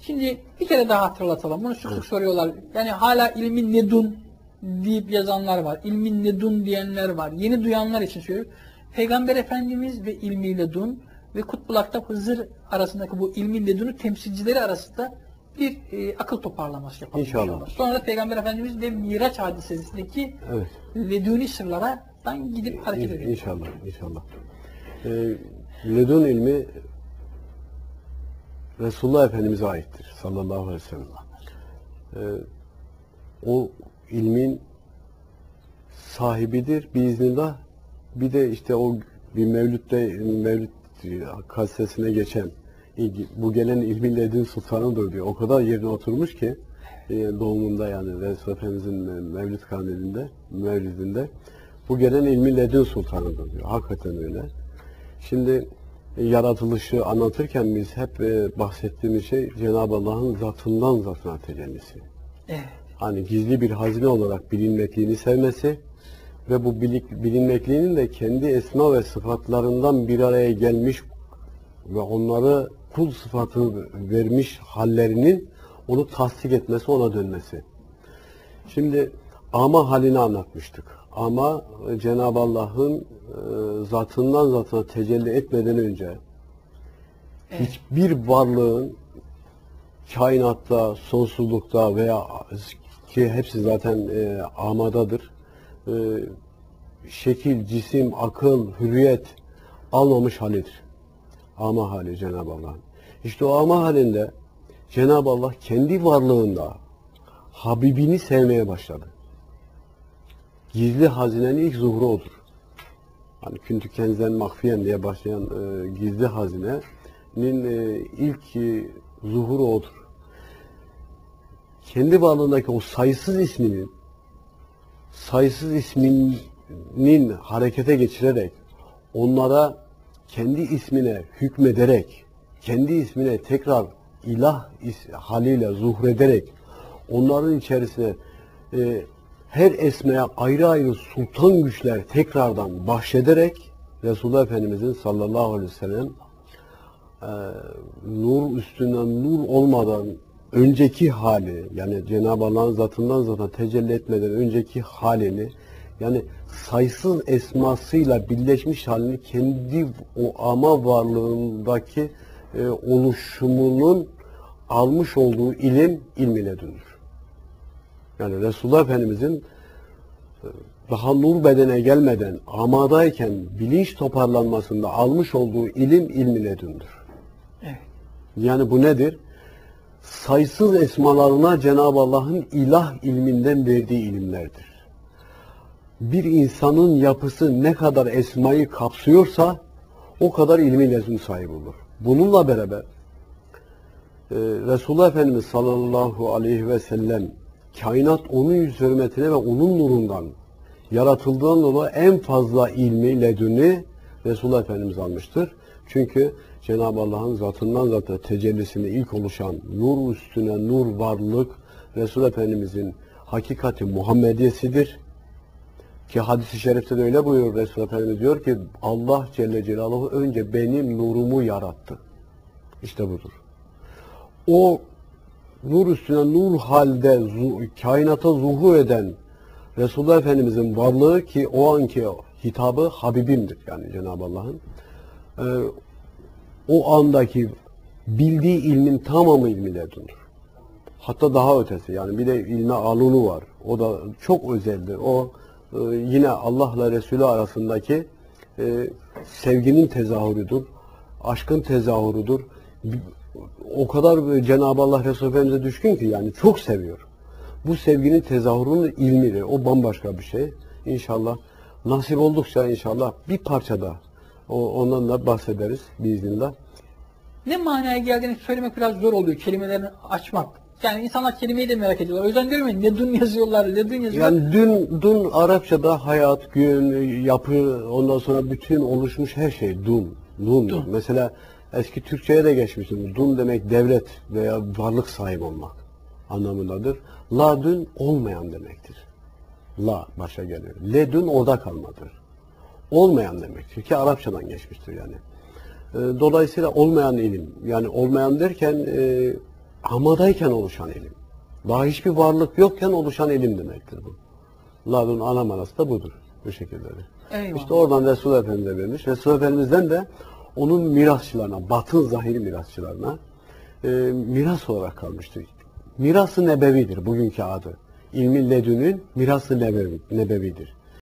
Şimdi bir kere daha hatırlatalım. Bunu sık sık soruyorlar. Yani hala ilmin ledun deyip yazanlar var. İlmin ledun diyenler var. Yeni duyanlar için söylüyorum. Peygamber Efendimiz ve ilmi ledun ve Kutbulak'ta Hızır arasındaki bu ilmi ledunu temsilcileri arasında bir e, akıl toparlaması yapalım. İnşallah. Sonra da Peygamber Efendimiz ve Miraç hadisesindeki Evet. leduni sırlardan gidip hareket edelim. İnşallah, inşallah. Ee, ledun ilmi Resulullah Efendimiz'e aittir sallallahu aleyhi ve sellem. Ee, o ilmin sahibidir biiznillah. Bir de işte o bir mevlütte mevlüt kasesine geçen ilgi- bu gelen ilmin ledun sultanıdır diyor. O kadar yerine oturmuş ki e, doğumunda yani Resulullah Efendimiz'in mevlüt kandilinde, mevlidinde bu gelen ilmin ledun sultanıdır diyor. Hakikaten öyle. Şimdi e, yaratılışı anlatırken biz hep e, bahsettiğimiz şey Cenab-ı Allah'ın zatından zatına tecellisi. Evet. Hani gizli bir hazine olarak bilinmekliğini sevmesi ve bu bilik, bilinmekliğinin de kendi esma ve sıfatlarından bir araya gelmiş ve onları kul sıfatını vermiş hallerinin onu tasdik etmesi, ona dönmesi. Şimdi ama halini anlatmıştık. Ama e, Cenab-ı Allah'ın e, zatından zatına tecelli etmeden önce Evet. hiçbir varlığın kainatta, sonsuzlukta veya ki hepsi zaten e, amadadır. E, şekil, cisim, akıl, hürriyet almamış halidir. Ama hali Cenab-ı Allah'ın. İşte o ama halinde Cenab-ı Allah kendi varlığında Habibini sevmeye başladı. Gizli hazinenin ilk zuhuru odur. Hani küntü kenzen mahfiyen diye başlayan e, gizli hazinenin e, ilk e, zuhuru odur. Kendi varlığındaki o sayısız isminin sayısız isminin harekete geçirerek onlara kendi ismine hükmederek kendi ismine tekrar ilah is- haliyle zuhrederek onların içerisine e, her esmeye ayrı ayrı sultan güçler tekrardan bahşederek Resulullah Efendimizin sallallahu aleyhi ve sellem e, nur üstünden nur olmadan önceki hali yani Cenab-ı Allah'ın zatından zaten tecelli etmeden önceki halini yani sayısız esmasıyla birleşmiş halini kendi o ama varlığındaki e, oluşumunun almış olduğu ilim ilmine dönür. Yani Resulullah Efendimizin e, daha nur bedene gelmeden amadayken bilinç toparlanmasında almış olduğu ilim ilmine döndür. Evet. Yani bu nedir? Sayısız esmalarına Cenab-ı Allah'ın ilah ilminden verdiği ilimlerdir. Bir insanın yapısı ne kadar esmayı kapsıyorsa o kadar ilmi lezum sahibi olur. Bununla beraber e, Resulullah Efendimiz sallallahu aleyhi ve sellem kainat onun yüz hürmetine ve onun nurundan yaratıldığından dolayı en fazla ilmi ledünni Resulullah Efendimiz almıştır. Çünkü Cenab-ı Allah'ın zatından zata tecellisinde ilk oluşan nur üstüne nur varlık Resulullah Efendimizin hakikati Muhammediyesidir. Ki hadis-i şerifte de öyle buyuruyor Resulullah Efendimiz diyor ki Allah Celle Celaluhu önce benim nurumu yarattı. İşte budur. O nur üstüne nur halde kainata zuhur eden Resulullah Efendimizin varlığı ki o anki hitabı Habibimdir yani Cenab-ı Allah'ın. Ee, o andaki bildiği ilmin tamamı ilmi ledundur. Hatta daha ötesi yani bir de ilme alunu var. O da çok özeldir. O e, yine Allah'la Resulü arasındaki e, sevginin tezahürüdür. Aşkın tezahürüdür. O kadar Cenab-ı Allah Resulü Efendimiz'e düşkün ki yani çok seviyor. Bu sevginin tezahürünün ilmidir. O bambaşka bir şey. İnşallah nasip oldukça inşallah bir parçada o, ondan da bahsederiz biiznillah. Ne manaya geldiğini söylemek biraz zor oluyor. Kelimelerini açmak. Yani insanlar kelimeyi de merak ediyorlar. O yüzden diyorum ya ledun yazıyorlar, ledun yazıyorlar. Yani dün, dün Arapçada hayat, gün, yapı, ondan sonra bütün oluşmuş her şey dun. Dun. Dun. Mesela eski Türkçe'ye de geçmiştim. Dun demek devlet veya varlık sahibi olmak anlamındadır. La dün olmayan demektir. La başa geliyor. Ledün orada kalmadır. Olmayan demektir ki Arapçadan geçmiştir yani. E, Dolayısıyla olmayan ilim, yani olmayan derken e, amadayken oluşan ilim. Daha hiçbir varlık yokken oluşan ilim demektir bu. Ladun ana manası da budur. Bu şekilde. Eyvallah. İşte oradan Resul Efendimiz'e vermiş. Resul Efendimiz'den de onun mirasçılarına, batın zahiri mirasçılarına e, miras olarak kalmıştır. Mirası nebevidir bugünkü adı. İlmi ledünün mirası nebevi, nebevidir.